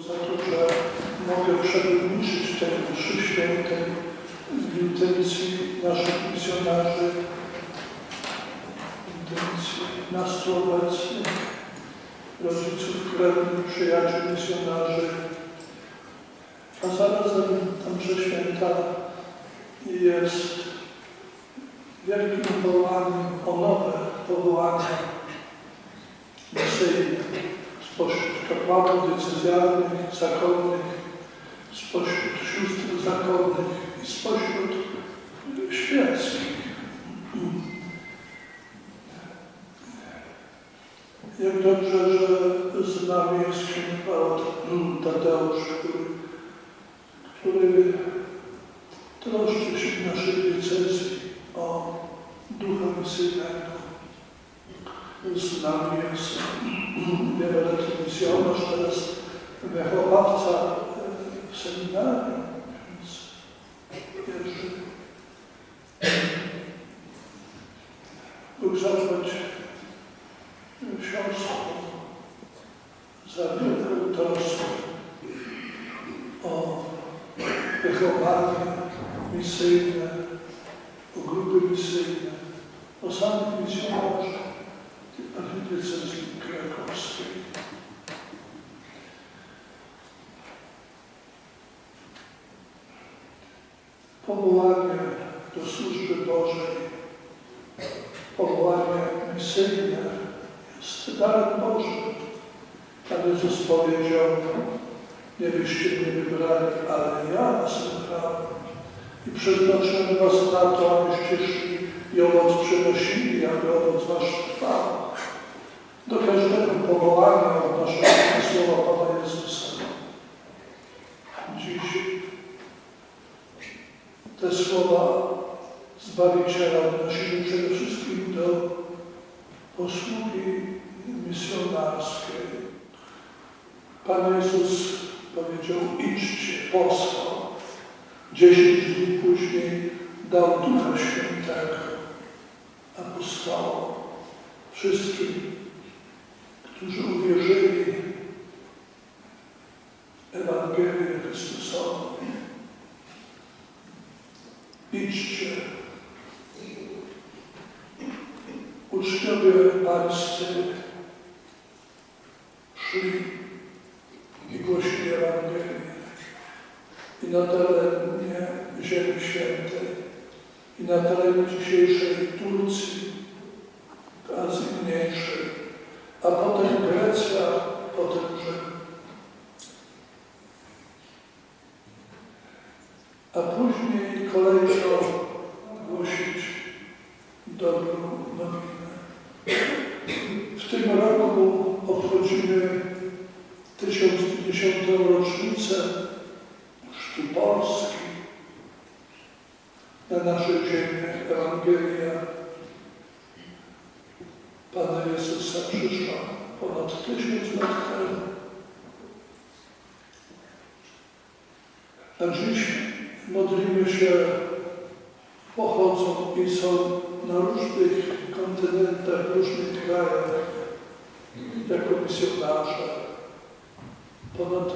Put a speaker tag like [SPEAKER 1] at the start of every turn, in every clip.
[SPEAKER 1] za to, że mogę przewodniczyć tej mszy świętej w intencji naszych misjonarzy, w intencji nas tu obecnych, rodziców, krewnych, przyjaciół, misjonarzy, a zarazem ta msza święta jest wielkim wołaniem o nowe powołania misyjne spośród kapłanów decyzjalnych, zakonnych, spośród sióstr zakonnych i spośród świeckich. Jak dobrze, że z nami jest ksiądz Tadeusz, który, który troszczy się w naszej diecezji o ducha misyjnego. Z nami jest wieloletni misjonarz, teraz wychowawca e, w seminarium, więc wierzy. Bóg zapłać siostrą za wielką troskę o wychowanie misyjne, o grupy misyjne, o samych misjonarzach archidiecezji krakowskiej. Powołanie do służby Bożej, powołanie misyjne jest darem Bożym. Pan Jezus powiedział, nie byście mnie wybrali, ale ja was wybrałem. I przeznaczyłem was na to, abyście szli i owoc przynosili, aby owoc wasz trwał. Do każdego powołania Pan Jezus powiedział, idźcie, posłał. Dziesięć dni później dał Ducha Świętego apostołom, wszystkim, którzy uwierzyli Ewangelię Chrystusową. Idźcie, uczniowie pańscy szli i głosili Ewangelię i na terenie Ziemi Świętej, i na terenie dzisiejszej Turcji, w Azji Mniejszej, a potem Grecja, potem Rzym. A później kolejno głosić dobrą nowinę. W tym roku obchodzimy 1050. rocznicę Chrztu Polski. Na naszej ziemi Ewangelia Pana Jezusa przyszła ponad tysiąc lat temu. A dziś modlimy się, pochodzą i są na różnych kontynentach, różnych krajach, jako misjonarze. Ponad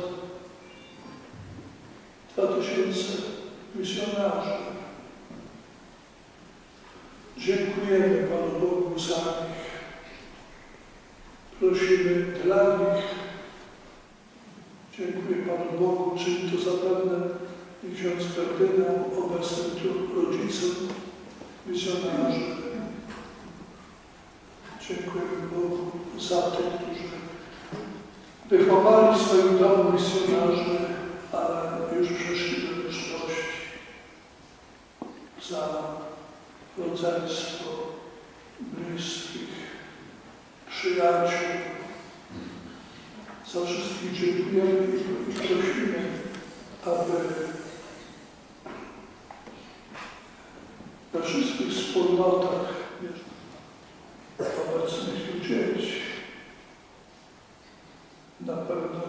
[SPEAKER 1] dwa tysiące misjonarzy. Dziękujemy Panu Bogu za nich. Prosimy dla nich. Dziękuję Panu Bogu, czyni to zapewne i ksiądz kardynał, obecnym tu rodzicom misjonarzy. Dziękujemy Bogu za tych, wychowali w swoim domu misjonarzy, ale już przeszli do wieczności. Za rodzeństwo, bliskich, przyjaciół. Za wszystkich dziękujemy i prosimy, aby we wszystkich wspólnotach obecnych tu dzieci na pewno,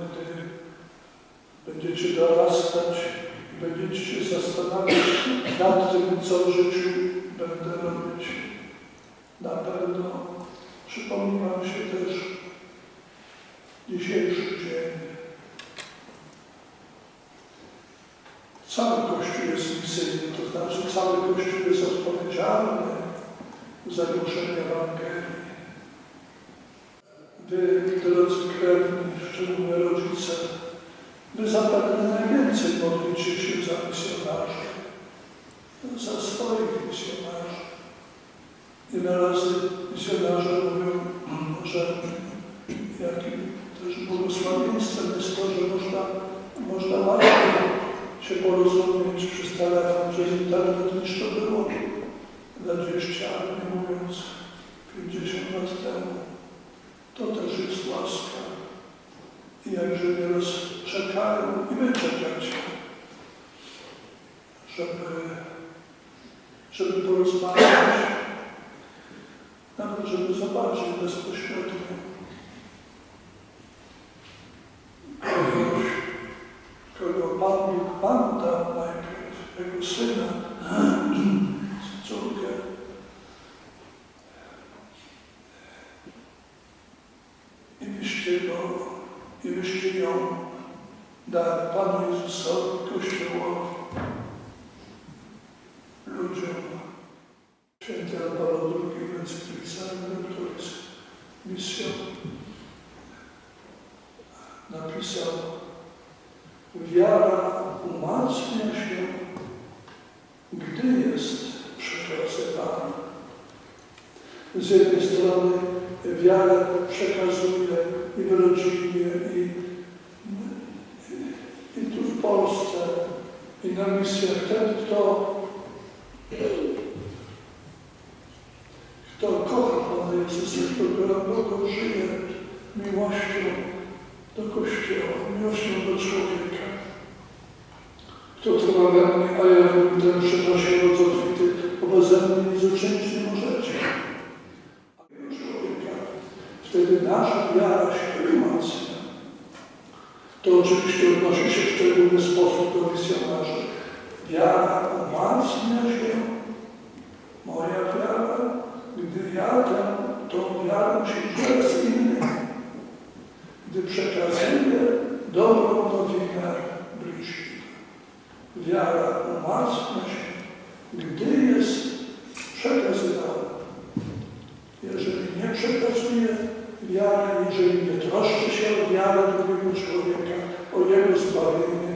[SPEAKER 1] gdy będziecie dorastać będziecie się zastanawiać nad tym, co w życiu będę robić. Na pewno przypomni Wam się też dzisiejszy dzień, Cały Kościół jest misyjny, to znaczy cały Kościół jest odpowiedzialny za głoszenie Ewangelii. Wy, drodzy krewni, szczególnie rodzice, wy zapewne najwięcej modlicie się za misjonarzy, za swoich misjonarzy. Ile razy misjonarze mówią, że jakim też błogosławieństwem jest to, że można, można łatwo się porozumieć przez telefon, przez internet niż to było 20, ale nie mówiąc 50 lat temu. To też jest łaska. I jakże nieraz czekają i wy czekacie, żeby, żeby porozmawiać, nawet żeby zobaczyć bezpośrednio. Kogoś, kogo Pan Bóg Pan najpierw, jego syna, córkę. I byście go, i byście ją dali Panu Jezusowi, Kościołowi, ludziom. Święty Paweł II w encyklice, który jest misją, napisał Wiara umacnia się, gdy jest przekazywana. Z jednej strony wiarę przekazuje i w rodzinie, i, i, i tu w Polsce, i na misjach ten, kto, kto kocha Pana Jezusa, kto głęboko żyje miłością do Kościoła, miłością do człowieka. Kto trwa we mnie, a ja w nim ten przynosi owoc obfity, bo beze mnie nic uczynić nie możecie. Człowieka wtedy nasza wiara się oczywiście odnosi się w szczególny sposób do misjonarzy. Wiara umacnia się, moja wiara, gdy ja tę, tą wiarą się dzielę z innymi gdy przekazuje dobrą nowinę bliźnim. Wiara umacnia się, gdy jest przekazywana. Jeżeli nie przekazuje wiary, jeżeli nie troszczy się o wiarę drugiego człowieka, o jego